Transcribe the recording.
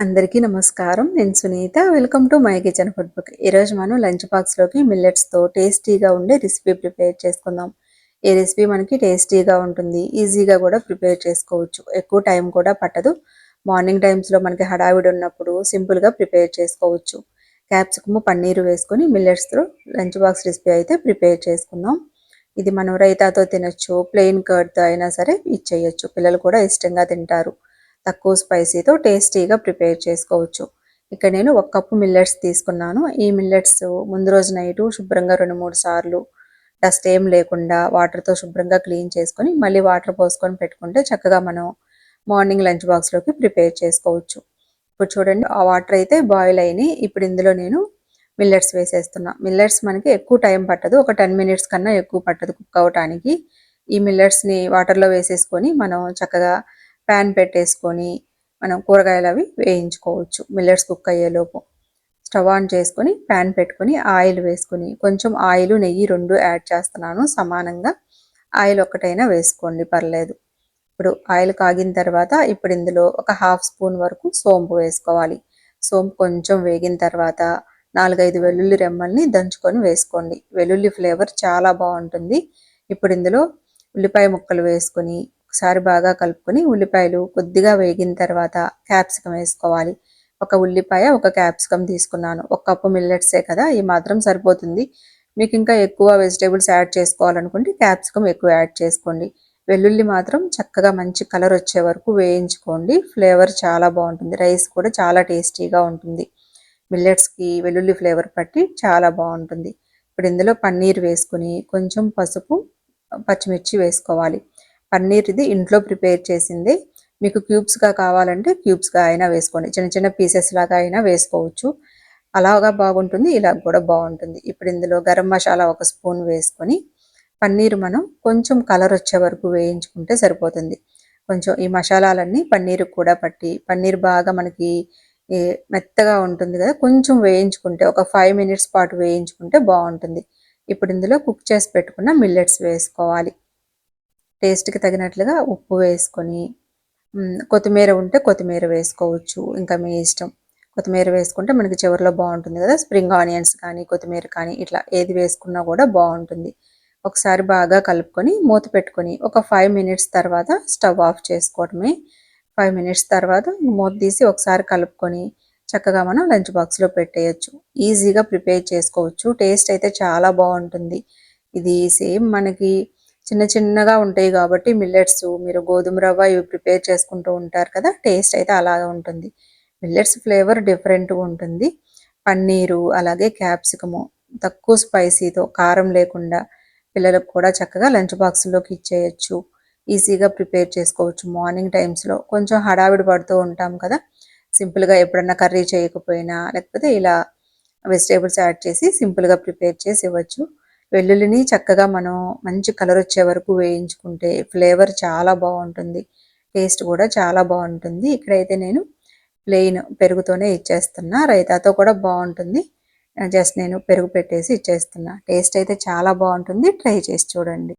అందరికీ నమస్కారం. నేను Sunitha. Welcome to my kitchen food book ఈరోజు మనం లంచ్ బాక్స్లోకి మిల్లెట్స్తో టేస్టీగా ఉండే రెసిపీ ప్రిపేర్ చేసుకుందాం. ఈ రెసిపీ మనకి టేస్టీగా ఉంటుంది. ఈజీగా కూడా ప్రిపేర్ చేసుకోవచ్చు. ఎక్కువ టైం కూడా పట్టదు. మార్నింగ్ టైమ్స్లో మనకి హడావిడి ఉన్నప్పుడు సింపుల్గా ప్రిపేర్ చేసుకోవచ్చు. క్యాప్సికమ్ పన్నీరు వేసుకొని మిల్లెట్స్తో లంచ్ బాక్స్ రెసిపీ అయితే ప్రిపేర్ చేసుకుందాం. ఇది మనం రైతాతో తినొచ్చు. ప్లెయిన్ కర్డ్తో అయినా సరే ఇచ్చేయచ్చు పిల్లలు కూడా ఇష్టంగా తింటారు. తక్కువ స్పైసీతో టేస్టీగా ప్రిపేర్ చేసుకోవచ్చు. ఇక్కడ నేను ఒక కప్పు మిల్లెట్స్ తీసుకున్నాను. ఈ మిల్లెట్స్ ముందు రోజు నైటు శుభ్రంగా రెండు మూడు సార్లు డస్ట్ ఏం లేకుండా వాటర్తో శుభ్రంగా క్లీన్ చేసుకొని మళ్ళీ వాటర్ పోసుకొని పెట్టుకుంటే చక్కగా మనం మార్నింగ్ లంచ్ బాక్స్లోకి ప్రిపేర్ చేసుకోవచ్చు. ఇప్పుడు చూడండి ఆ వాటర్ అయితే బాయిల్ అయినాయి. ఇప్పుడు ఇందులో నేను మిల్లెట్స్ వేసేస్తున్నా. మిల్లెట్స్ మనకి ఎక్కువ టైం పట్టదు. ఒక టెన్ మినిట్స్ కన్నా ఎక్కువ పట్టదు కుక్ అవటానికి. ఈ మిల్లెట్స్ని వాటర్లో వేసేసుకొని మనం చక్కగా ప్యాన్ పెట్టేసుకొని మనం కూరగాయలు అవి వేయించుకోవచ్చు. మిల్లెట్స్ కుక్ అయ్యేలోపు స్టవ్ ఆన్ చేసుకొని ప్యాన్ పెట్టుకొని ఆయిల్ వేసుకొని కొంచెం ఆయిల్ నెయ్యి రెండు యాడ్ చేస్తున్నాను. సమానంగా ఆయిల్ ఒక్కటైనా వేసుకోండి పర్లేదు. ఇప్పుడు ఆయిల్ కాగిన తర్వాత ఇప్పుడు ఇందులో ఒక హాఫ్ స్పూన్ వరకు సోంపు వేసుకోవాలి. సోంపు కొంచెం వేగిన తర్వాత నాలుగైదు వెల్లుల్లి రెమ్మల్ని దంచుకొని వేసుకోండి. వెల్లుల్లి ఫ్లేవర్ చాలా బాగుంటుంది. ఇప్పుడు ఇందులో ఉల్లిపాయ ముక్కలు వేసుకొని ఒకసారి బాగా కలుపుకొని ఉల్లిపాయలు కొద్దిగా వేగిన తర్వాత క్యాప్సికం వేసుకోవాలి. ఒక ఉల్లిపాయ ఒక క్యాప్సికం తీసుకున్నాను. ఒక కప్పు మిల్లెట్సే కదా ఈ మాత్రం సరిపోతుంది. మీకు ఇంకా ఎక్కువ వెజిటేబుల్స్ యాడ్ చేసుకోవాలనుకుంటే క్యాప్సికం ఎక్కువ యాడ్ చేసుకోండి. వెల్లుల్లి మాత్రం చక్కగా మంచి కలర్ వచ్చే వరకు వేయించుకోండి. ఫ్లేవర్ చాలా బాగుంటుంది. రైస్ కూడా చాలా టేస్టీగా ఉంటుంది. మిల్లెట్స్కి వెల్లుల్లి ఫ్లేవర్ పట్టి చాలా బాగుంటుంది. ఇప్పుడు ఇందులో పన్నీర్ వేసుకుని కొంచెం పసుపు పచ్చిమిర్చి వేసుకోవాలి. పన్నీర్ ఇది ఇంట్లో ప్రిపేర్ చేసింది. మీకు క్యూబ్స్గా కావాలంటే క్యూబ్స్గా అయినా వేసుకోండి. చిన్న చిన్న పీసెస్ లాగా అయినా వేసుకోవచ్చు. అలాగా బాగుంటుంది ఇలా కూడా బాగుంటుంది. ఇప్పుడు ఇందులో గరం మసాలా ఒక స్పూన్ వేసుకొని పన్నీర్ మనం కొంచెం కలర్ వచ్చే వరకు వేయించుకుంటే సరిపోతుంది. కొంచెం ఈ మసాలాలన్నీ పన్నీర్ కూడా పట్టి పన్నీర్ బాగా మనకి మెత్తగా ఉంటుంది కదా కొంచెం వేయించుకుంటే ఒక ఫైవ్ మినిట్స్ పాటు వేయించుకుంటే బాగుంటుంది. ఇప్పుడు ఇందులో కుక్ చేసి పెట్టుకున్న మిల్లెట్స్ వేసుకోవాలి. టేస్ట్కి తగినట్లుగా ఉప్పు వేసుకొని కొత్తిమీర ఉంటే కొత్తిమీర వేసుకోవచ్చు. ఇంకా మీ ఇష్టం. కొత్తిమీర వేసుకుంటే మనకి చివరిలో బాగుంటుంది కదా. స్ప్రింగ్ ఆనియన్స్ కానీ కొత్తిమీర కానీ ఇట్లా ఏది వేసుకున్నా కూడా బాగుంటుంది. ఒకసారి బాగా కలుపుకొని మూత పెట్టుకొని ఒక ఫైవ్ మినిట్స్ తర్వాత స్టవ్ ఆఫ్ చేసుకోవడమే. ఫైవ్ మినిట్స్ తర్వాత మూత తీసి ఒకసారి కలుపుకొని చక్కగా మనం లంచ్ బాక్స్లో పెట్టేయచ్చు. ఈజీగా ప్రిపేర్ చేసుకోవచ్చు. టేస్ట్ అయితే చాలా బాగుంటుంది. ఇది సేమ్ మనకి చిన్న చిన్నగా ఉంటాయి కాబట్టి మిల్లెట్స్ మీరు గోధుమ రవ్వ ఇవి ప్రిపేర్ చేసుకుంటూ ఉంటారు కదా టేస్ట్ అయితే అలాగే ఉంటుంది. మిల్లెట్స్ ఫ్లేవర్ డిఫరెంట్గా ఉంటుంది. పన్నీరు అలాగే క్యాప్సికము తక్కువ స్పైసీతో కారం లేకుండా పిల్లలకు కూడా చక్కగా లంచ్ బాక్స్లోకి ఇచ్చేయచ్చు. ఈజీగా ప్రిపేర్ చేసుకోవచ్చు. మార్నింగ్ టైమ్స్లో కొంచెం హడావిడి పడుతూ ఉంటాం కదా సింపుల్గా ఎప్పుడన్నా కర్రీ చేయకపోయినా లేకపోతే ఇలా వెజిటేబుల్స్ యాడ్ చేసి సింపుల్గా ప్రిపేర్ చేసి ఇవ్వచ్చు. వెల్లుల్లిని చక్కగా మనం మంచి కలర్ వచ్చే వరకు వేయించుకుంటే ఫ్లేవర్ చాలా బాగుంటుంది. టేస్ట్ కూడా చాలా బాగుంటుంది. ఇక్కడైతే నేను ప్లెయిన్ పెరుగుతోనే ఇచ్చేస్తున్నా. రైతాతో కూడా బాగుంటుంది. జస్ట్ నేను పెరుగు పెట్టేసి ఇచ్చేస్తున్నా. టేస్ట్ అయితే చాలా బాగుంటుంది. ట్రై చేసి చూడండి.